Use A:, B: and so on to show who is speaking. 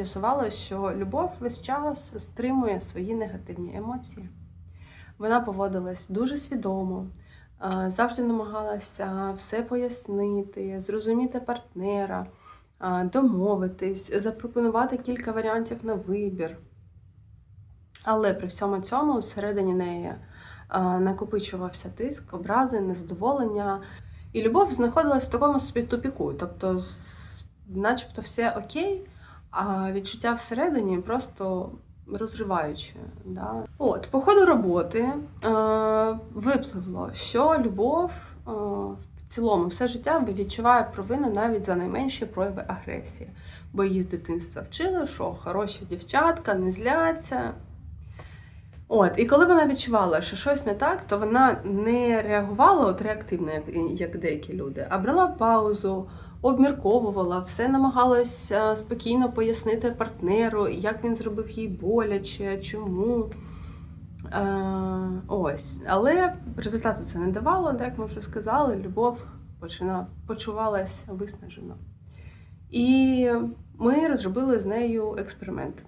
A: З'ясувалося, що любов весь час стримує свої негативні емоції. Вона поводилась дуже свідомо, завжди намагалася все пояснити, зрозуміти партнера, домовитись, запропонувати кілька варіантів на вибір. Але при всьому цьому всередині неї накопичувався тиск, образи, незадоволення. І любов знаходилась в такому собі тупіку. Тобто, начебто все окей, а відчуття всередині просто розриваюче. Да? От, по ходу роботи е, випливло, що любов е, в цілому все життя відчуває провину навіть за найменші прояви агресії. Бо її з дитинства вчили, що хороші дівчатка не зляться. От, і коли вона відчувала, що щось не так, то вона не реагувала от реактивно, як, як деякі люди, а брала паузу, обмірковувала, все намагалась спокійно пояснити партнеру, як він зробив їй боляче, чому. Е, ось. Але результату це не давало, як ми вже сказали, любов почина, почувалася виснажено. І ми розробили з нею експеримент.